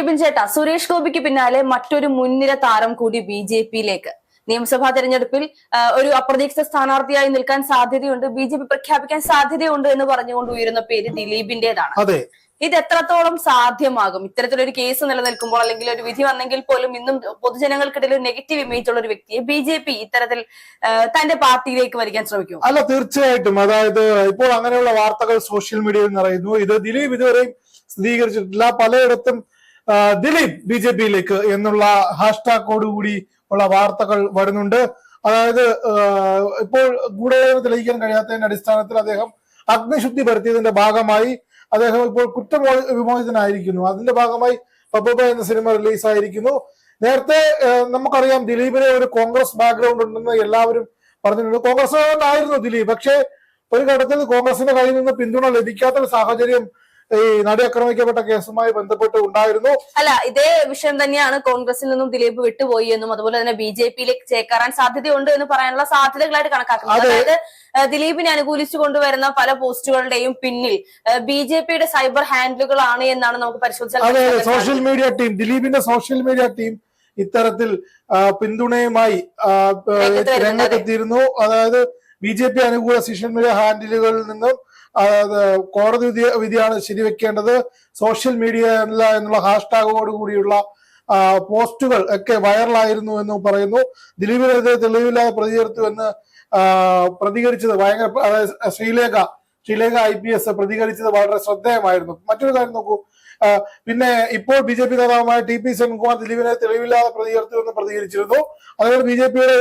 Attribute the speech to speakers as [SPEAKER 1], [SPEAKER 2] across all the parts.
[SPEAKER 1] ടിബിൻ ചേട്ടാ സുരേഷ് ഗോപിക്ക് പിന്നാലെ മറ്റൊരു മുൻനിര താരം കൂടി ബി ജെ പിയിലേക്ക്. നിയമസഭാ തെരഞ്ഞെടുപ്പിൽ ഒരു അപ്രതീക്ഷിത സ്ഥാനാർത്ഥിയായി നിൽക്കാൻ സാധ്യതയുണ്ട് ബി ജെ പി പ്രഖ്യാപിക്കാൻ സാധ്യതയുണ്ട് എന്ന് പറഞ്ഞുകൊണ്ട് ഉയരുന്ന പേര് ദിലീപിന്റേതാണ്.
[SPEAKER 2] അതെ.
[SPEAKER 1] ഇത് എത്രത്തോളം സാധ്യമാകും? ഇത്തരത്തിലൊരു കേസ് നിലനിൽക്കുമ്പോൾ അല്ലെങ്കിൽ ഒരു വിധി വന്നെങ്കിൽ പോലും ഇന്നും പൊതുജനങ്ങൾക്കിടയിൽ ഒരു നെഗറ്റീവ് ഇമേജ് ഉള്ള ഒരു വ്യക്തിയെ ബി ജെ പി ഇത്തരത്തിൽ തന്റെ പാർട്ടിയിലേക്ക് വരിക്കാൻ ശ്രമിക്കും
[SPEAKER 2] അല്ല തീർച്ചയായിട്ടും. അതായത് ഇപ്പോൾ അങ്ങനെയുള്ള വാർത്തകൾ സോഷ്യൽ മീഡിയയിൽ നിറയുന്നു. ഇത് ദിലീപ് ഇതുവരെയും സ്ഥിരീകരിച്ചിട്ടില്ല. പലയിടത്തും ദിലീപ് ബി ജെ പിയിലേക്ക് എന്നുള്ള ഹാഷ്ടാഗോട് കൂടി ഉള്ള വാർത്തകൾ വരുന്നുണ്ട്. അതായത് ഇപ്പോൾ ഗൂഢാലോചന തെളിയിക്കാൻ കഴിയാത്തതിന്റെ അടിസ്ഥാനത്തിൽ അദ്ദേഹം അഗ്നിശുദ്ധി വരുത്തിയതിന്റെ ഭാഗമായി അദ്ദേഹം ഇപ്പോൾ കുറ്റമോ വിമോചിതനായിരിക്കുന്നു. അതിന്റെ ഭാഗമായി പബ്ബ എന്ന സിനിമ റിലീസായിരിക്കുന്നു. നേരത്തെ നമുക്കറിയാം ദിലീപിന് ഒരു കോൺഗ്രസ് ബാക്ക്ഗ്രൗണ്ട് ഉണ്ടെന്ന് എല്ലാവരും പറഞ്ഞിട്ടുണ്ട്. കോൺഗ്രസ് ആയിരുന്നു ദിലീപ് പക്ഷേ ഒരു ഘട്ടത്തിൽ കോൺഗ്രസിന്റെ കയ്യിൽ നിന്ന് പിന്തുണ ലഭിക്കാത്ത ഒരു സാഹചര്യം ഈ നടി ആക്രമിക്കപ്പെട്ട കേസുമായി ബന്ധപ്പെട്ട് ഉണ്ടായിരുന്നു.
[SPEAKER 1] അല്ല ഇതേ വിഷയം തന്നെയാണ് കോൺഗ്രസിൽ നിന്നും ദിലീപ് വിട്ടുപോയി എന്നും അതുപോലെ തന്നെ ബി ജെ പിയിലേക്ക് ചേക്കാറാൻ സാധ്യതയുണ്ട് എന്ന് പറയാനുള്ള സാധ്യതകളായിട്ട് കണക്കാക്കുന്നത് അതായത് ദിലീപിനെ അനുകൂലിച്ചു കൊണ്ടുവരുന്ന പല പോസ്റ്റുകളുടെയും പിന്നിൽ ബി ജെ പിയുടെ സൈബർ ഹാൻഡിലുകളാണ് എന്നാണ് നമുക്ക് പരിശോധിച്ചാൽ
[SPEAKER 2] അതെ സോഷ്യൽ മീഡിയ ടീം ദിലീപിന്റെ സോഷ്യൽ മീഡിയ ടീം ഇത്തരത്തിൽ പിന്തുണയുമായി രംഗത്തെത്തിയിരുന്നു. അതായത് ബി ജെ പി അനുകൂല സോഷ്യൽ മീഡിയ ഹാൻഡിലുകളിൽ നിന്നും കോടതി വിധി വിധിയാണ് ശരിവെക്കേണ്ടത്. സോഷ്യൽ മീഡിയ എന്നുള്ള ഹാഷ്ടാഗോട് കൂടിയുള്ള പോസ്റ്റുകൾ ഒക്കെ വൈറലായിരുന്നു എന്ന് പറയുന്നു. ദിലീപിനെതിരെ തെളിവില്ലാതെ പ്രതികരിച്ചു എന്ന് പ്രതികരിച്ചത് ഭയങ്കര Sreelekha Sreelekha I P S പ്രതികരിച്ചത് വളരെ ശ്രദ്ധേയമായിരുന്നു. മറ്റൊരു കാര്യം നോക്കൂ. പിന്നെ ഇപ്പോൾ ബി ജെ പി നേതാവുമായ ടി പി സെൻകുമാർ ദിലീപിനെ തെളിവില്ലാതെ പ്രതികരിച്ചു എന്ന് പ്രതികരിച്ചിരുന്നു. അതുപോലെ ബി ജെ പിയുടെ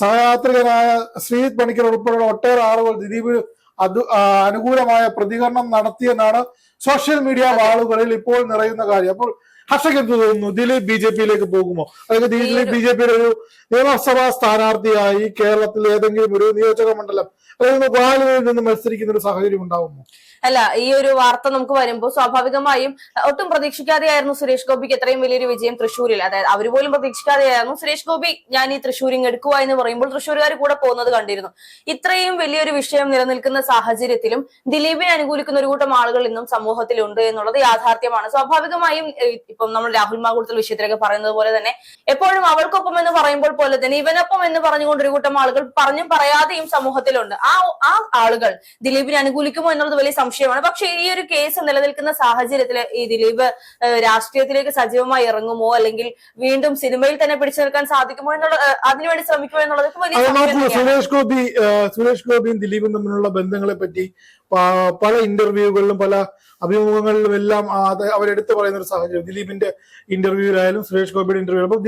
[SPEAKER 2] സഹയാത്രികനായ ശ്രീജിത് പണിക്കർ ഉൾപ്പെടെയുള്ള ഒട്ടേറെ ആളുകൾ ദിലീപ് അത് അനുകൂലമായ പ്രതികരണം നടത്തിയെന്നാണ് സോഷ്യൽ മീഡിയ വാളുകളിൽ ഇപ്പോൾ നിറയുന്ന കാര്യം. അപ്പോൾ ഹർഷയ്ക്ക് എന്ത് തോന്നുന്നു? ദിലീപ് ബി ജെ പിയിലേക്ക് പോകുമോ? അതായത് ദിലീപ് ബി ജെ പിയുടെ ഒരു നിയമസഭാ സ്ഥാനാർത്ഥിയായി കേരളത്തിൽ ഏതെങ്കിലും ഒരു നിയോജക മണ്ഡലം അതായത് ബാലുവിൽ നിന്ന് മത്സരിക്കുന്ന ഒരു സാഹചര്യം ഉണ്ടാവുമോ?
[SPEAKER 1] അല്ല ഈ ഒരു വാർത്ത നമുക്ക് വരുമ്പോൾ സ്വാഭാവികമായും ഒട്ടും പ്രതീക്ഷിക്കാതെയായിരുന്നു സുരേഷ് ഗോപിക്ക് എത്രയും വലിയൊരു വിജയം തൃശ്ശൂരിൽ. അതായത് അവർ പോലും പ്രതീക്ഷിക്കാതെയായിരുന്നു സുരേഷ് ഗോപി ഞാൻ ഈ തൃശ്ശൂരിങ് എടുക്കുക എന്ന് പറയുമ്പോൾ തൃശ്ശൂരുകാർ കൂടെ പോകുന്നത് കണ്ടിരുന്നു. ഇത്രയും വലിയൊരു വിഷയം നിലനിൽക്കുന്ന സാഹചര്യത്തിലും ദിലീപിനെ അനുകൂലിക്കുന്ന ഒരു കൂട്ടം ആളുകൾ ഇന്നും സമൂഹത്തിലുണ്ട് എന്നുള്ളത് യാഥാർത്ഥ്യമാണ്. സ്വാഭാവികമായും ഇപ്പം നമ്മൾ രാഹുൽ മാകുളത്തിൽ വിഷയത്തിലൊക്കെ പറയുന്നത് പോലെ തന്നെ എപ്പോഴും അവൾക്കൊപ്പം എന്ന് പറയുമ്പോൾ പോലെ തന്നെ ഇവനൊപ്പം എന്ന് പറഞ്ഞുകൊണ്ട് ഒരു കൂട്ടം ആളുകൾ പറഞ്ഞും പറയാതെയും സമൂഹത്തിലുണ്ട്. ആ ആ ആളുകൾ ദിലീപിനെ അനുകൂലിക്കുമോ എന്നുള്ളത് വലിയ സംശയമാണ്. പക്ഷെ ഈ ഒരു കേസ് നിലനിൽക്കുന്ന സാഹചര്യത്തിൽ ഈ ദിലീപ് രാഷ്ട്രീയത്തിലേക്ക് സജീവമായി ഇറങ്ങുമോ? അല്ലെങ്കിൽ വീണ്ടും സിനിമയിൽ തന്നെ പിടിച്ചു നിൽക്കാൻ സാധിക്കുമോ എന്നുള്ള അതിനുവേണ്ടി ശ്രമിക്കുമോ എന്നുള്ളത്.
[SPEAKER 2] സുരേഷ് ഗോപി സുരേഷ് ഗോപിയും ദിലീപും തമ്മിലുള്ള ബന്ധങ്ങളെ പറ്റി പല ഇന്റർവ്യൂകളിലും പല അഭിമുഖങ്ങളിലും എല്ലാം അവരെടുത്ത് പറയുന്ന ഒരു സാഹചര്യം. ദിലീപിന്റെ ഇന്റർവ്യൂവിലായാലും സുരേഷ് ഗോപിയുടെ ഇന്റർവ്യൂ അപ്പൊ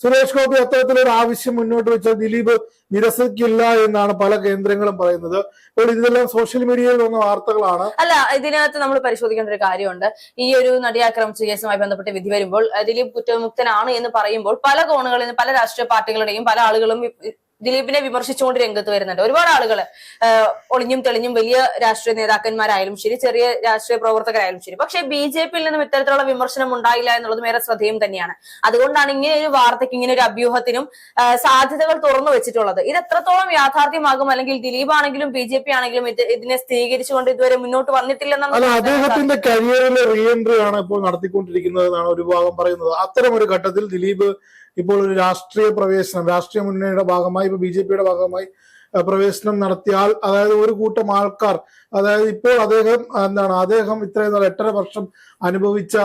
[SPEAKER 2] സുരേഷ് ഗോപി അത്തരത്തിലൊരു ആവശ്യം മുന്നോട്ട് വെച്ചാൽ ദിലീപ് നിരസിക്കില്ല എന്നാണ് പല കേന്ദ്രങ്ങളും പറയുന്നത്. ഇപ്പോൾ ഇതെല്ലാം സോഷ്യൽ മീഡിയയിൽ വന്ന വാർത്തകളാണ്.
[SPEAKER 1] അല്ല ഇതിനകത്ത് നമ്മൾ പരിശോധിക്കേണ്ട ഒരു കാര്യമുണ്ട്. ഈ ഒരു നടിയാക്രമ ആക്രമിച്ച കേസുമായി ബന്ധപ്പെട്ട് വിധി വരുമ്പോൾ ദിലീപ് കുറ്റവിമുക്തനാണ് എന്ന് പറയുമ്പോൾ പല കോണുകളിൽ നിന്ന് പല രാഷ്ട്രീയ പാർട്ടികളുടെയും പല ആളുകളും ദിലീപിനെ വിമർശിച്ചുകൊണ്ട് രംഗത്ത് വരുന്നുണ്ട്. ഒരുപാട് ആളുകൾ ഒളിഞ്ഞും തെളിഞ്ഞും വലിയ രാഷ്ട്രീയ നേതാക്കന്മാരായാലും ശരി ചെറിയ രാഷ്ട്രീയ പ്രവർത്തകരായാലും ശരി. പക്ഷേ ബി ജെ പിയിൽ നിന്നും ഇത്തരത്തിലുള്ള വിമർശനം ഉണ്ടായില്ല എന്നുള്ളത് മേറെ ശ്രദ്ധേയം തന്നെയാണ്. അതുകൊണ്ടാണ് ഇങ്ങനെ ഒരു വാർത്തയ്ക്ക് ഇങ്ങനെ ഒരു അഭ്യൂഹത്തിനും സാധ്യതകൾ തുറന്നു വെച്ചിട്ടുള്ളത്. ഇത് എത്രത്തോളം യാഥാർത്ഥ്യമാകും? അല്ലെങ്കിൽ ദിലീപ് ആണെങ്കിലും ബി ജെ പി ആണെങ്കിലും ഇത് ഇതിനെ സ്ഥിരീകരിച്ചുകൊണ്ട് ഇതുവരെ മുന്നോട്ട് വന്നിട്ടില്ലെന്നാണ്
[SPEAKER 2] അദ്ദേഹത്തിന്റെ കരിയറിലെ റീ എൻട്രി ആണ് ഇപ്പോൾ നടത്തിക്കൊണ്ടിരിക്കുന്നത് എന്നാണ് ഒരു ഭാഗം പറയുന്നത്. അത്തരം ഒരു ഘട്ടത്തിൽ ദിലീപ് ഇപ്പോൾ ഒരു രാഷ്ട്രീയ പ്രവേശനം രാഷ്ട്രീയ മുന്നണിയുടെ ഭാഗമായി ഇപ്പൊ ബി ജെ പിയുടെ ഭാഗമായി പ്രവേശനം നടത്തിയാൽ അതായത് ഒരു കൂട്ടം ആൾക്കാർ അതായത് ഇപ്പോൾ അദ്ദേഹം എന്താണ് അദ്ദേഹം ഇത്രയും നാൾ എട്ടര വർഷം അനുഭവിച്ച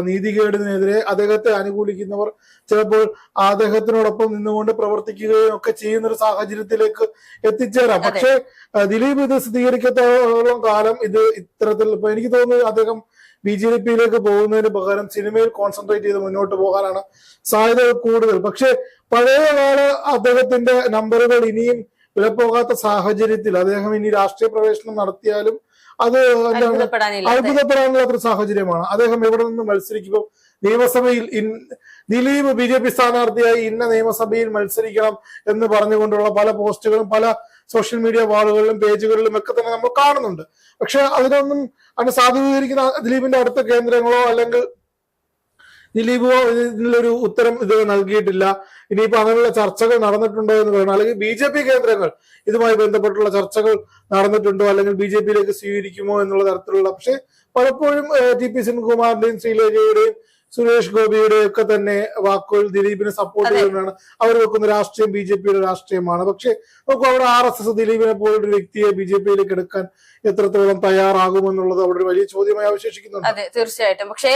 [SPEAKER 2] നീതികേടിനെതിരെ അദ്ദേഹത്തെ അനുകൂലിക്കുന്നവർ ചിലപ്പോൾ അദ്ദേഹത്തിനോടൊപ്പം നിന്നുകൊണ്ട് പ്രവർത്തിക്കുകയും ഒക്കെ ചെയ്യുന്ന ഒരു സാഹചര്യത്തിലേക്ക് എത്തിച്ചേരാം. പക്ഷേ ദിലീപ് ഇത് സ്ഥിരീകരിക്കത്തോളം കാലം ഇത് ഇത്തരത്തിൽ ഇപ്പൊ എനിക്ക് തോന്നുന്നു അദ്ദേഹം ബി ജെ പിയിലേക്ക് പോകുന്നതിന് പകരം സിനിമയിൽ കോൺസെൻട്രേറ്റ് ചെയ്ത് മുന്നോട്ട് പോകാനാണ് സാധ്യതകൾ കൂടുതൽ പക്ഷേ പഴയകാല അദ്ദേഹത്തിന്റെ നമ്പറുകൾ ഇനിയും വിലപ്പോകാത്ത സാഹചര്യത്തിൽ അദ്ദേഹം ഇനി രാഷ്ട്രീയ പ്രവേശനം നടത്തിയാലും അത്. അത്ഭുതപ്പെടാനുള്ള ഒരു സാഹചര്യമാണ് അദ്ദേഹം എവിടെ നിന്ന് മത്സരിക്കുമ്പോൾ നിയമസഭയിൽ ഇൻ- ദിലീപ് ബി ജെ പി സ്ഥാനാർത്ഥിയായി ഇന്ന നിയമസഭയിൽ മത്സരിക്കണം എന്ന് പറഞ്ഞുകൊണ്ടുള്ള പല പോസ്റ്റുകളും പല സോഷ്യൽ മീഡിയ വാളുകളിലും പേജുകളിലും ഒക്കെ തന്നെ നമ്മൾ കാണുന്നുണ്ട്. പക്ഷെ അതിനൊന്നും അതിന് സാധൂകരിക്കുന്ന ദിലീപിന്റെ അടുത്ത കേന്ദ്രങ്ങളോ അല്ലെങ്കിൽ ദിലീപോ ഇതിനുള്ളൊരു ഉത്തരം ഇത് നൽകിയിട്ടില്ല. ഇനിയിപ്പോ അങ്ങനെയുള്ള ചർച്ചകൾ നടന്നിട്ടുണ്ടോ എന്ന് പറയണം. അല്ലെങ്കിൽ ബി ജെ പി കേന്ദ്രങ്ങൾ ഇതുമായി ബന്ധപ്പെട്ടുള്ള ചർച്ചകൾ നടന്നിട്ടുണ്ടോ? അല്ലെങ്കിൽ ബി ജെ പിയിലേക്ക് സ്വീകരിക്കുമോ എന്നുള്ള തരത്തിലുള്ള പക്ഷെ പലപ്പോഴും ടി പി സിൻകുമാറിന്റെയും ശ്രീലേഖയുടെയും സുരേഷ് ഗോപിയുടെ ഒക്കെ തന്നെ വാക്കുകൾ ദിലീപിനെ സപ്പോർട്ട്. ചെയ്യുന്നതാണ്. അവർ വെക്കുന്ന രാഷ്ട്രീയം ബി ജെ പിയുടെ രാഷ്ട്രീയമാണ്. പക്ഷെ നോക്കൂ അവിടെ ആർ എസ് എസ് ദിലീപിനെ പോലൊരു വ്യക്തിയെ ബി ജെ പിയിലേക്ക് എടുക്കാൻ എത്രത്തോളം തയ്യാറാകുമെന്നുള്ളത് അവിടെ ഒരു വലിയ ചോദ്യമായി അവശേഷിക്കുന്നുണ്ട്.
[SPEAKER 1] അതെ തീർച്ചയായിട്ടും. പക്ഷേ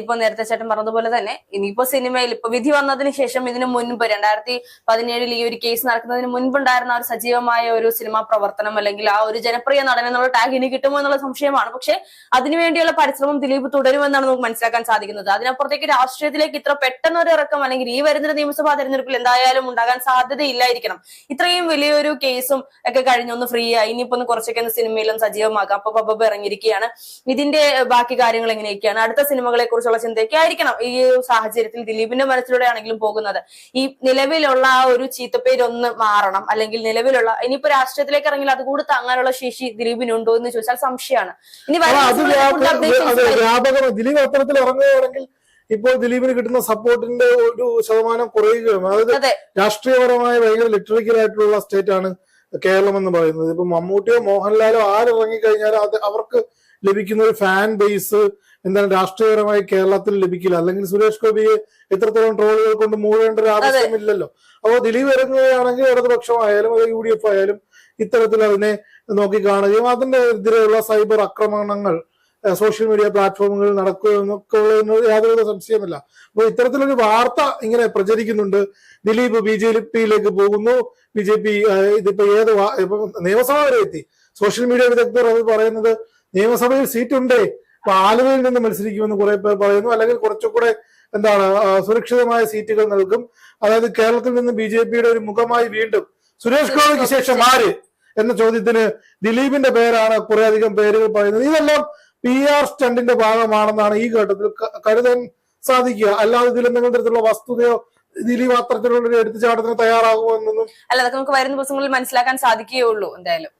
[SPEAKER 1] ഇപ്പൊ നേരത്തെ ചേട്ടൻ പറഞ്ഞതുപോലെ തന്നെ ഇനിയിപ്പോ സിനിമയിൽ ഇപ്പൊ വിധി വന്നതിന് ശേഷം ഇതിനു മുൻപ് രണ്ടായിരത്തി പതിനേഴിൽ ഈ ഒരു കേസ് നടക്കുന്നതിന് മുൻപുണ്ടായിരുന്ന ഒരു സജീവമായ ഒരു സിനിമാ പ്രവർത്തനം അല്ലെങ്കിൽ ആ ഒരു ജനപ്രിയ നടൻ എന്നുള്ള ടാഗ് ഇനി കിട്ടുമോ എന്നുള്ള സംശയമാണ്. പക്ഷെ അതിനുവേണ്ടിയുള്ള പരിശ്രമം ദിലീപ് തുടരുമെന്നാണ് നമുക്ക് മനസ്സിലാക്കാൻ സാധിക്കുന്നത്. അതിനപ്പുറത്തേക്ക് രാഷ്ട്രീയത്തിലേക്ക് ഇത്ര പെട്ടെന്ന് ഒരു ഇറക്കം അല്ലെങ്കിൽ ഈ വരുന്ന നിയമസഭാ തെരഞ്ഞെടുപ്പിൽ എന്തായാലും ഉണ്ടാകാൻ സാധ്യതയില്ലായിരിക്കണം. ഇത്രയും വലിയൊരു കേസും ഒക്കെ കഴിഞ്ഞൊന്ന് ഫ്രീ ആയി. ഇനിയിപ്പോ ഒന്ന് കുറച്ചൊക്കെ ഒന്ന് സിനിമയിലും സജീവമാക്കാം. അപ്പൊ പബ്ബ ഇറങ്ങിയിരിക്കുകയാണ്. ഇതിന്റെ ബാക്കി കാര്യങ്ങൾ എങ്ങനെയൊക്കെയാണ്? അടുത്ത സിനിമകളെ കുറിച്ചുള്ള ചിന്തയൊക്കെ ആയിരിക്കണം ഈ സാഹചര്യത്തിൽ ദിലീപിന്റെ മനസ്സിലൂടെ ആണെങ്കിലും പോകുന്നത്. ഈ നിലവിലുള്ള ആ ഒരു ചീത്തപ്പേരൊന്ന് മാറണം. അല്ലെങ്കിൽ നിലവിലുള്ള ഇനിയിപ്പോ രാഷ്ട്രീയത്തിലേക്ക് ഇറങ്ങിയാൽ അതുകൂടി താങ്ങാനുള്ള ശേഷി ദിലീപിനുണ്ടോ എന്ന് ചോദിച്ചാൽ സംശയമാണ്. ഇനി.
[SPEAKER 2] വ്യാപകമായി ദിലീപ് അത്തരത്തിൽ ഇറങ്ങുകയാണെങ്കിൽ ഇപ്പോൾ ദിലീപിന് കിട്ടുന്ന സപ്പോർട്ടിന്റെ ഒരു ശതമാനം കുറയുകയാണ് അതായത്
[SPEAKER 1] അതെ.
[SPEAKER 2] രാഷ്ട്രീയപരമായ ഭയങ്കര ലിറ്ററിക്കൽ ആയിട്ടുള്ള സ്റ്റേറ്റ് ആണ് കേരളം എന്ന് പറയുന്നത്. ഇപ്പൊ മമ്മൂട്ടിയോ മോഹൻലാലോ ആരിറങ്ങിക്കഴിഞ്ഞാലും അത് അവർക്ക് ലഭിക്കുന്ന ഒരു ഫാൻ ബേസ് എന്താണ് രാഷ്ട്രീയപരമായി കേരളത്തിൽ ലഭിക്കില്ല. അല്ലെങ്കിൽ സുരേഷ് ഗോപിയെ എത്രത്തോളം ട്രോളുകൾ കൊണ്ട് മൂടേണ്ട ഒരു ആവശ്യമില്ലല്ലോ. അപ്പോൾ ദിലീപ് ഇറങ്ങുകയാണെങ്കിൽ ഇടതുപക്ഷമായാലും അത് യു ഡി എഫ് ആയാലും ഇത്തരത്തിൽ അതിനെ നോക്കിക്കാണുകയും അതിന്റെ എതിരെയുള്ള സൈബർ ആക്രമണങ്ങൾ സോഷ്യൽ മീഡിയ പ്ലാറ്റ്ഫോമുകൾ നടക്കുക എന്നത് യാതൊരുവിധ സംശയമല്ല. അപ്പൊ ഇത്തരത്തിലൊരു വാർത്ത ഇങ്ങനെ പ്രചരിക്കുന്നുണ്ട്. ദിലീപ് ബി ജെ പിയിലേക്ക് പോകുന്നു. ബി ജെ പി ഇതിപ്പോ ഏത് നിയമസഭ വരെ എത്തി. സോഷ്യൽ മീഡിയ വിദഗ്ധർ അത് പറയുന്നത് നിയമസഭയിൽ സീറ്റ് ഉണ്ടേ. അപ്പൊ ആലുവയിൽ നിന്ന് മത്സരിക്കുമെന്ന് കുറെ പേർ പറയുന്നു. അല്ലെങ്കിൽ കുറച്ചുകൂടെ എന്താണ് സുരക്ഷിതമായ സീറ്റുകൾ നൽകും. അതായത് കേരളത്തിൽ നിന്ന് ബി ജെ പിയുടെ ഒരു മുഖമായി വീണ്ടും സുരേഷ് ഗോപിക്ക് ശേഷം ആര്? എന്ന ചോദ്യത്തിന് ദിലീപിന്റെ പേരാണ് കുറെ അധികം പേരുകൾ പറയുന്നത്. ഇതെല്ലാം പി ആർ സ്റ്റണ്ടിന്റെ ഭാഗമാണെന്നാണ് ഈ ഘട്ടത്തിൽ കരുതാൻ സാധിക്കുക. അല്ലാതെ ഇതിൽ എന്തെങ്കിലും തരത്തിലുള്ള വസ്തുതയോ ദിലീപ് അത്തരത്തിലുള്ള ഒരു എടുത്തുചാട്ടത്തിന് തയ്യാറാകുമോ എന്നൊന്നും
[SPEAKER 1] അല്ല അതൊക്കെ നമുക്ക് വരുന്ന ദിവസങ്ങളിൽ മനസ്സിലാക്കാൻ സാധിക്കുകയുള്ളൂ എന്തായാലും.